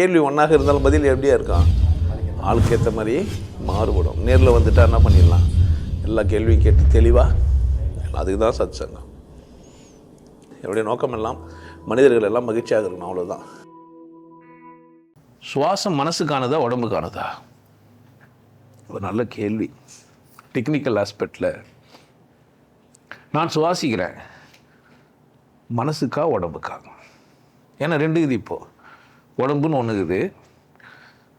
கேள்வி ஒன்றாக இருந்தாலும் பதில் எப்படியா இருக்கான் ஆளுக்கு ஏற்ற மாதிரி மாறுபடும். நேரில் வந்துட்டா என்ன பண்ணிடலாம்? எல்லா கேள்வியும் கேட்டு தெளிவாக அதுக்கு தான் சத் சங்கம் என்னுடைய நோக்கம் எல்லாம் மனிதர்கள் எல்லாம் மகிழ்ச்சியாக இருக்கணும் அவ்வளோதான் சுவாசம் மனசுக்கானதா உடம்புக்கானதா? ஒரு நல்ல கேள்வி. டெக்னிக்கல் ஆஸ்பெக்டில் நான் சுவாசிக்கிறேன். மனசுக்கா உடம்புக்கா? ஏன்னா ரெண்டு இது இப்போது உடம்புன்னு ஒன்று இருக்குது.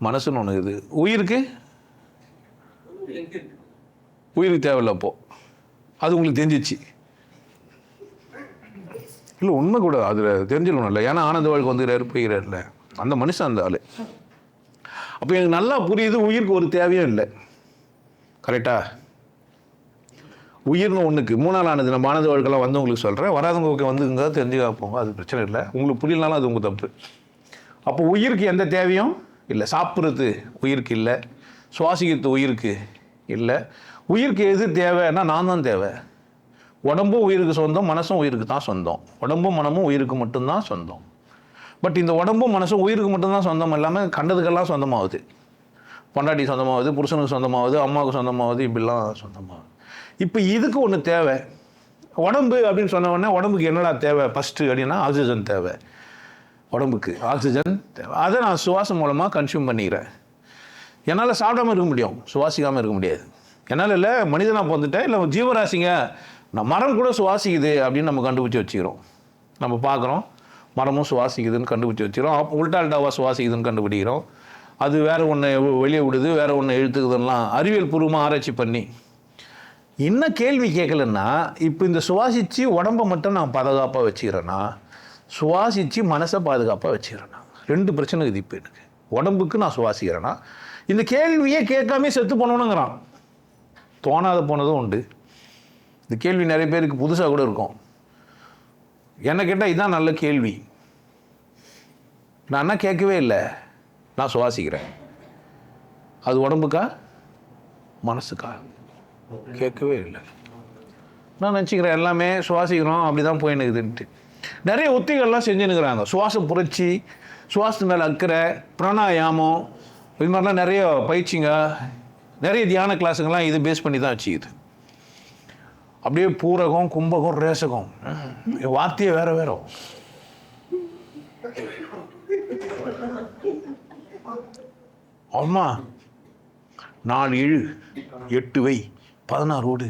மனசுன்னு ஒன்று இருக்குது. உயிருக்கு? உயிருக்கு தேவையில்ல அப்போது அது உங்களுக்கு தெரிஞ்சிச்சு. இல்லை உண்மை கூட அதில் தெரிஞ்சுக்கணும் இல்லை. ஏன்னா ஆனந்த வாழ்க்கை வந்துக்கிறாரு போய்கிறாருல அந்த மனுஷன் அந்த ஆள். அப்போ எனக்கு நல்லா புரியுது உயிருக்கு ஒரு தேவையும் இல்லை. கரெக்டா? உயிர்னு ஒன்றுக்கு மூணாள் ஆனது நம்ம ஆனந்த வாழ்க்கைலாம் வந்து உங்களுக்கு சொல்கிறேன் வராதவங்க வந்து வந்துங்க தெரிஞ்சுக்க போங்க. அது பிரச்சனை இல்லை. உங்களுக்கு புரியலனாலும் அது உங்கள் தப்பு. அப்போ உயிருக்கு எந்த தேவையும் இல்லை. சாப்பிட்றது உயிருக்கு இல்லை. சுவாசிக்கிறது உயிருக்கு இல்லை. உயிருக்கு எது தேவைன்னா நான் தான் தேவை. உடம்பும் உயிருக்கு சொந்தம் மனசும் உயிருக்கு தான் சொந்தம். உடம்பும் மனமும் உயிருக்கு மட்டும்தான் சொந்தம். பட் இந்த உடம்பும் மனசும் உயிருக்கு மட்டும்தான் சொந்தம் இல்லாமல் கண்டதுக்கெல்லாம் சொந்தமாகுது. பொண்டாட்டி சொந்தமாகுது புருஷனுக்கு சொந்தமாகுது அம்மாவுக்கு சொந்தமாகுது இப்படிலாம் சொந்தமாகுது. இப்போ இதுக்கு ஒன்று தேவை. உடம்பு அப்படின்னு சொன்ன உடனே உடம்புக்கு என்னடா தேவை? ஃபஸ்ட்டு அப்படின்னா ஆக்சிஜன் தேவை. உடம்புக்கு ஆக்சிஜன் அதை நான் சுவாசம் மூலமாக கன்சியூம் பண்ணிக்கிறேன். என்னால் சாப்பிடாம இருக்க முடியும். சுவாசிக்காமல் இருக்க முடியாது. என்னால் இல்லை மனிதனாக பிறந்துட்டேன். இல்லை ஜீவராசிங்க நான் மரம் கூட சுவாசிக்குது அப்படின்னு நம்ம கண்டுபிடிச்சி வச்சுக்கிறோம். நம்ம பார்க்குறோம் மரமும் சுவாசிக்குதுன்னு கண்டுபிடிச்சி வச்சுக்கிறோம். அப்போ உல்டால்டாவாக சுவாசிக்குதுன்னு கண்டுபிடிக்கிறோம். அது வேறு ஒன்று வெளியே விடுது வேறு ஒன்று இழுத்துக்குதுன்னெலாம் அறிவியல் பூர்வமாக ஆராய்ச்சி பண்ணி. என்ன கேள்வி கேட்கலன்னா இப்போ இந்த சுவாசித்து உடம்பை மட்டும் நான் பாதுகாப்பாக வச்சுக்கிறேன்னா சுவாசித்து மனசை பாதுகாப்பாக வச்சுக்கிறேன்னா ரெண்டு பிரச்சனை இருக்குது இப்போ எனக்கு. உடம்புக்கு நான் சுவாசிக்கிறேன்னா இந்த கேள்வியே கேட்காம செத்து போனவனுங்கிறான். தோணாத போனதும் உண்டு. இந்த கேள்வி நிறைய பேருக்கு புதுசாக கூட இருக்கும். என்ன கேட்டால் இதுதான் நல்ல கேள்வி. நான் என்ன கேட்கவே இல்லை. நான் சுவாசிக்கிறேன். அது உடம்புக்கா? மனசுக்கா? கேட்கவே இல்லை. நான் நினச்சிக்கிறேன் எல்லாமே சுவாசிக்கிறோம் அப்படி தான் போயினுக்குதுன்ட்டு நிறைய உத்திகள்லாம் செஞ்சுன்னுக்குறாங்க. சுவாச புரட்சி சுவாசத்து மேலே அக்கறை பிராணாயாமம் இது மாதிரிலாம் நிறைய பயிற்சிங்க நிறைய தியான கிளாஸுங்கெல்லாம் இது பேஸ் பண்ணி தான் வச்சுக்குது. அப்படியே பூரகம் கும்பகம் ரேசகம். வார்த்தையே வேற வேற. அம்மா நாலு ஏழு எட்டு வை பதினாறு ஓடு.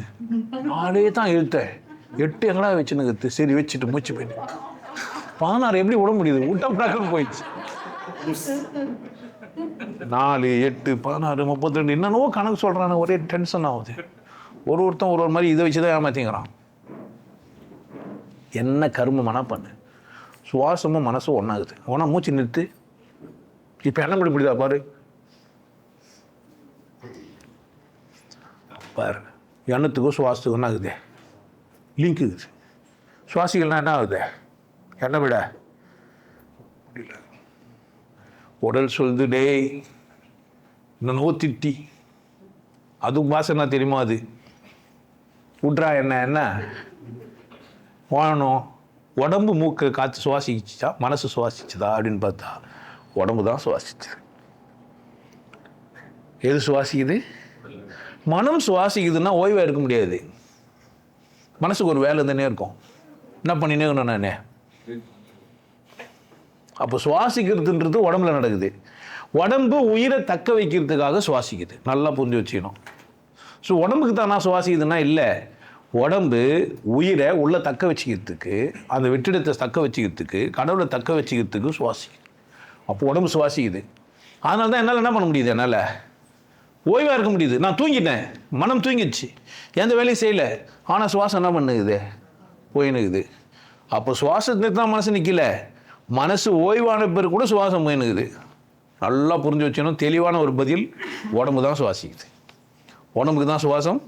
நாலே தான் எழுத்தேன் எட்டு எங்கடா வச்சுனுங்கிறது சரி வச்சுட்டு மூச்சு போயிட்டு. பானார் எப்படி விட முடியுது? விட்டா போயிடுச்சு. நாலு எட்டு பதினாறு முப்பத்தி ரெண்டு என்னென்னவோ கணக்கு சொல்கிறான ஒரே டென்ஷன் ஆகுது. ஒரு ஒருத்தன் ஒரு ஒரு மாதிரி இதை வச்சு தான் ஏமாத்திங்கிறான் என்ன கரும பண்ணு சுவாசமும் மனசும் ஒன்றாகுது ஒன்றா மூச்சு நிறுத்து. இப்போ என்ன பண்ணி முடியுதா பாரு? பாரு எண்ணத்துக்கும் சுவாசத்துக்கும் என்ன ஆகுது லிங்க் என்ன ஆகுது? என்ன விட? முடியல உடல் சொல்லுது டேய் இன்னும் திட்டி அதுவும் வாசனை தெரியுமா அது? விட்றா என்ன என்ன? வாழணும் உடம்பு மூக்கை காற்று சுவாசிச்சா மனசு சுவாசிச்சுதா அப்படின்னு பார்த்தா உடம்பு தான் சுவாசிச்சது எது சுவாசிக்குது? மனம் சுவாசிக்குதுன்னா ஓய்வாக இருக்க முடியாது. மனசுக்கு ஒரு வேலை இருந்துனே இருக்கும். என்ன பண்ணினே இருக்கணும் நானே? அப்போ சுவாசிக்கிறதுன்றது உடம்புல நடக்குது. உடம்பு உயிரை தக்க வைக்கிறதுக்காக சுவாசிக்குது. நல்லா புரிஞ்சு வச்சுக்கணும். ஸோ உடம்புக்கு தானா சுவாசிக்குதுன்னா இல்லை. உடம்பு உயிரை உள்ளே தக்க வச்சுக்கிறதுக்கு அந்த வெற்றிடத்தை தக்க வச்சுக்கிறதுக்கு கடவுளை தக்க வச்சுக்கிறதுக்கு சுவாசிக்குது. அப்போ உடம்பு சுவாசிக்குது. அதனால தான் என்னால் என்ன பண்ண முடியுது என்னால்? ஓய்வாக இருக்க முடியுது. நான் தூங்கிட்டேன். மனம் தூங்கிடுச்சு. எந்த வேலையும் செய்யலை. ஆனால் சுவாசம் என்ன பண்ணுது போயினுக்குது அப்போ சுவாசத்துக்கு தான் மனசு நிற்கல மனசு ஓய்வான பிறகு கூட சுவாசம் போயினுக்குது நல்லா புரிஞ்சு வச்சணும் தெளிவான ஒரு பதில் உடம்பு தான் சுவாசிக்குது. உடம்புக்கு தான் சுவாசம்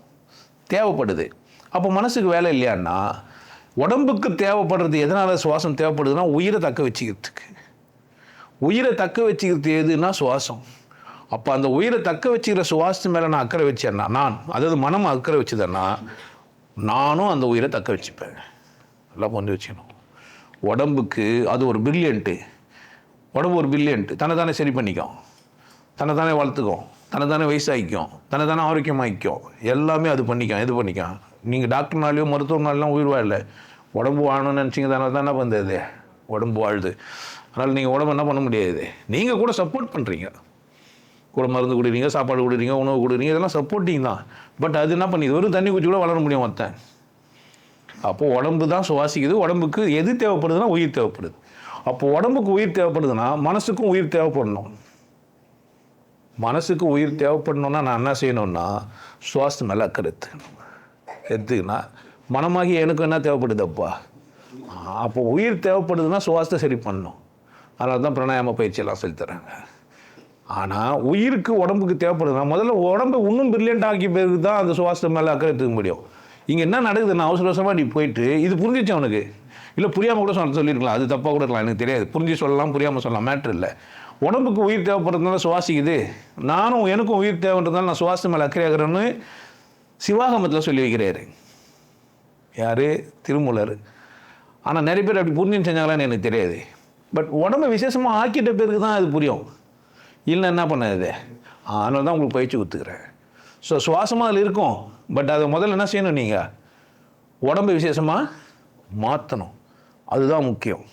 தேவைப்படுது. அப்போ மனசுக்கு வேலை இல்லையான்னா உடம்புக்கு தேவைப்படுறது எதனால் சுவாசம் தேவைப்படுதுன்னா உயிரை தக்க வச்சுக்கிறதுக்கு. உயிரை தக்க வச்சுக்கிறது எதுன்னா சுவாசம். அப்போ அந்த உயிரை தக்க வச்சுக்கிற சுவாசத்து மேலே நான் அக்கறை வச்சேன்னா நான் அதாவது மனம் அக்கறை வச்சுதேன்னா நானும் அந்த உயிரை தக்க வச்சுப்பேன். நல்லா புரிஞ்சு வச்சுக்கணும். உடம்புக்கு அது ஒரு பிரில்லியண்ட்டு உடம்பு ஒரு பில்லியன்ட்டு தன்னை தானே சரி பண்ணிக்கும். தன்னை தானே வளர்த்துக்கும். தன்னை தானே வயசாகிக்கும் தன்னை தானே ஆரோக்கியமாகிக்கும் எல்லாமே அது பண்ணிக்கும் இது பண்ணிக்கும். நீங்கள் டாக்டர்னாலேயோ மருத்துவனாலையும் உயிர் வாழல. உடம்பு வாழணும்னு நினச்சிங்க தானே தானே பண்ணுறது உடம்பு வாழுது. அதனால் நீங்கள் உடம்பு என்ன பண்ண முடியாது? நீங்கள் கூட சப்போர்ட் பண்ணுறீங்க கூட மருந்து கொடுக்குறீங்க சாப்பாடு கொடுக்குறீங்க உணவு கொடுக்குறீங்க இதெல்லாம் சப்போர்ட்டிங் தான். பட் அது என்ன பண்ணிது வெறும் தண்ணி குச்சி கூட வளர முடியும் மொத்தம் அப்போது உடம்பு தான் சுவாசிக்குது உடம்புக்கு எது தேவைப்படுதுன்னா உயிர் தேவைப்படுது. அப்போ உடம்புக்கு உயிர் தேவைப்படுதுன்னா மனசுக்கும் உயிர் தேவைப்படணும். மனசுக்கு உயிர் தேவைப்படணுன்னா நான் என்ன செய்யணும்னா சுவாசம் மேலே அக்கறை எடுத்துக்கணும். எடுத்துக்கினா மனமாகி எனக்கு என்ன தேவைப்படுதப்பா அப்போ? உயிர் தேவைப்படுதுன்னா சுவாசத்தை சரி பண்ணணும். அதனால தான் பிராணாயாம பயிற்சியெல்லாம் சொல்லித் தராங்க ஆனால் உயிருக்கு உடம்புக்கு தேவைப்படுதுன்னா முதல்ல உடம்பை இன்னும் பிரில்லியண்ட் ஆக்கி பிறகு தான் அந்த சுவாசத்தை மேலே அக்கறை எடுத்துக்க முடியும். இங்கே என்ன நடக்குதுன்னா அவசர அவசரமாக நீ போயிட்டு இது புரிஞ்சிச்சு அவனுக்கு இல்லை புரியாமல் கூட சொல்ல சொல்லியிருக்கலாம் அது தப்பாக கூட இருக்கலாம் எனக்கு தெரியாது. புரிஞ்சு சொல்லலாம் புரியாமல் சொல்லலாம் மேட்ரு இல்லை. உடம்புக்கு உயிர் தேவைப்படுறதுனால சுவாசிக்குது. நானும் எனக்கும் உயிர் தேவைன்றதுனால நான் சுவாசம் மேலே அக்கறையாகிறேன்னு சிவாகமத்தில் சொல்லி வைக்கிறாரு. யார்? திருமூலர். ஆனால் நிறைய பேர் அப்படி புரிஞ்சு செஞ்சாங்களான்னு எனக்கு தெரியாது. பட் உடம்பை விசேஷமாக ஆக்கிட்ட பேருக்கு தான் அது புரியும். இல்லை என்ன பண்ணது அதனால தான் உங்களுக்கு பயிற்சி கொடுத்துக்கிறேன். ஸோ சுவாசமாக அதில் இருக்கும். பட் அதை முதல்ல என்ன செய்யணும் நீங்கள் உடம்பு விசேஷமாக மாற்றணும். அதுதான் முக்கியம்.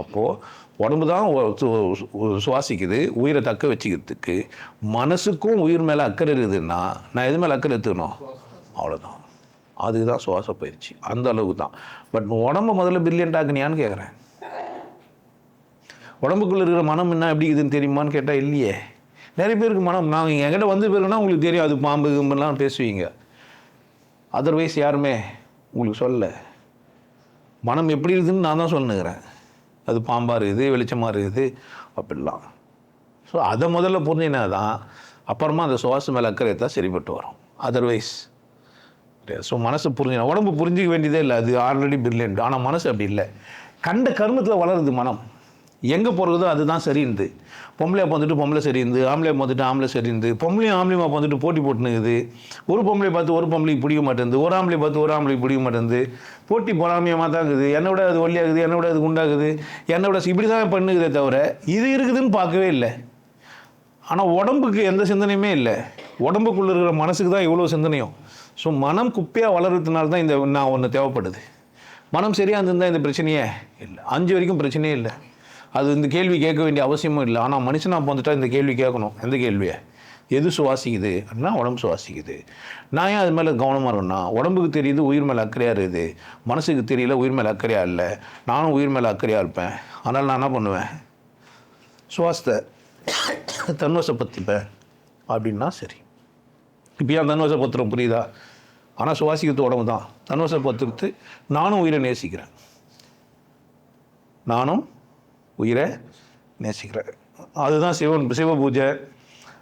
அப்போது உடம்பு தான் சுவாசிக்குது உயிரை தக்க வச்சுக்கிறதுக்கு. மனசுக்கும் உயிர் மேலே அக்கறை இருக்குதுன்னா நான் எது மேலே அக்கறை எடுத்துக்கணும்? அவ்வளோதான் அதுதான் சுவாச பயிற்சி. அந்த அளவுக்கு தான். பட் உடம்ப முதல்ல பில்லியன்ட் ஆக்குனியான்னு கேட்குறேன் உடம்புக்குள்ளே இருக்கிற மனம் என்ன எப்படி இதுன்னு தெரியுமான்னு கேட்டால் இல்லையே. நிறைய பேருக்கு மனம் நாங்கள் என்கிட்ட வந்து பிறகுனா உங்களுக்கு தெரியும் அது பாம்பு கும்பெல்லாம் பேசுவீங்க. அதர்வைஸ் யாருமே உங்களுக்கு சொல்லலை. மனம் எப்படி இருக்குதுன்னு நான் தான் சொல்லுங்கிறேன் அது பாம்பாக இருக்குது வெளிச்சமாக இருக்குது அப்படிலாம். ஸோ அதை முதல்ல புரிஞ்சினா தான் அப்புறமா அந்த சுவாசம் மேலே அக்கறை தான் சரிப்பட்டு வரும். அதர்வைஸ் ஸோ மனசு புரிஞ்சினா உடம்பு புரிஞ்சிக்க வேண்டியதே இல்லை. அது ஆல்ரெடி பிரில்லியன்ட் ஆனால் மனசு அப்படி இல்லை. கண்ட கர்மத்தில் வளருது மனம். எங்கே போகிறதோ அதுதான் சரிந்து பொம்பளையா பார்த்துட்டு பொம்பளை சரிந்து ஆம்பளையா பார்த்துட்டு ஆம்பளை சரிந்து பொம்பளையும் ஆம்பளையுமா பார்த்துட்டு போட்டி போட்டுனுக்குது. ஒரு பொம்பளை பார்த்து ஒரு பொம்பளைக்கு பிடிக்க மாட்டேங்குது ஒரு ஆம்பளை பார்த்து ஒரு ஆம்பளைக்கு பிடிக்க மாட்டேங்குது. போட்டி பொறாமையமாக தான் இருக்குது. என்னை விட அது ஒல்லியாகுது என்னை விட அது உண்டாகுது என்னை விட இப்படி தான் பண்ணுகுதே தவிர இது இருக்குதுன்னு பார்க்கவே இல்லை. ஆனால் உடம்புக்கு எந்த சிந்தனையுமே இல்லை. உடம்புக்குள்ளே இருக்கிற மனசுக்கு தான் இவ்வளோ சிந்தனையும். ஸோ மனம் குப்பையாக வளர்கிறதுனால தான் இந்த நான் ஒன்று தேவைப்படுது. மனம் சரியாக இருந்திருந்தால் இந்த பிரச்சனையே இல்லை. அஞ்சு வரைக்கும் பிரச்சனையே இல்லை. அது இந்த கேள்வி கேட்க வேண்டிய அவசியமும் இல்லை. ஆனால் மனுஷனாக வந்துட்டா இந்த கேள்வி கேட்கணும். எந்த கேள்வியை? எது சுவாசிக்குது? அப்படின்னா உடம்பு சுவாசிக்குது. நான் ஏன் அது மேலே கவனமாக இருக்கேன்னா உடம்புக்கு தெரியுது உயிர் மேலே அக்கறையாக இருக்குது. மனசுக்கு தெரியல உயிர் மேலே அக்கறையாக இல்லை. நானும் உயிர் மேலே அக்கறையாக இருப்பேன். அதனால் நான் என்ன பண்ணுவேன்? சுவாசத்தை தன்வசப்படுத்திப்பேன் அப்படின்னா சரி. இப்போ ஏன் தன்வசப்படுத்துகிறோம் புரியுதா? ஆனால் சுவாசிக்கிறது உடம்பு தான். தன்வசப்படுத்துறது நானும் உயிரை நேசிக்கிறேன். நானும் உயிரை நேசிக்கிறேன் அதுதான் சிவன் சிவ பூஜை.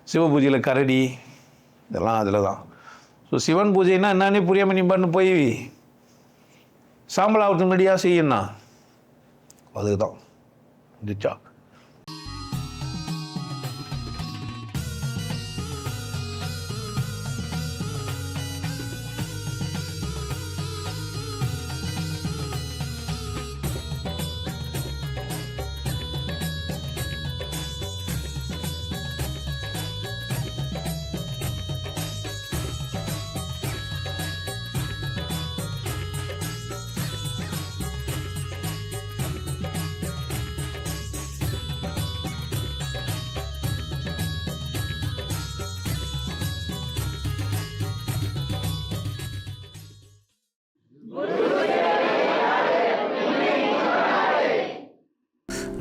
சிவ பூஜையில் கரடி இதெல்லாம் அதில் தான் ஸோ சிவன் பூஜைன்னா என்னன்னே புரியாமல் நீ பண்ணு போய் சாம்பல் ஆகிறதுக்கு முன்னாடியாக செய்யணும் அதுதான். இருந்துச்சா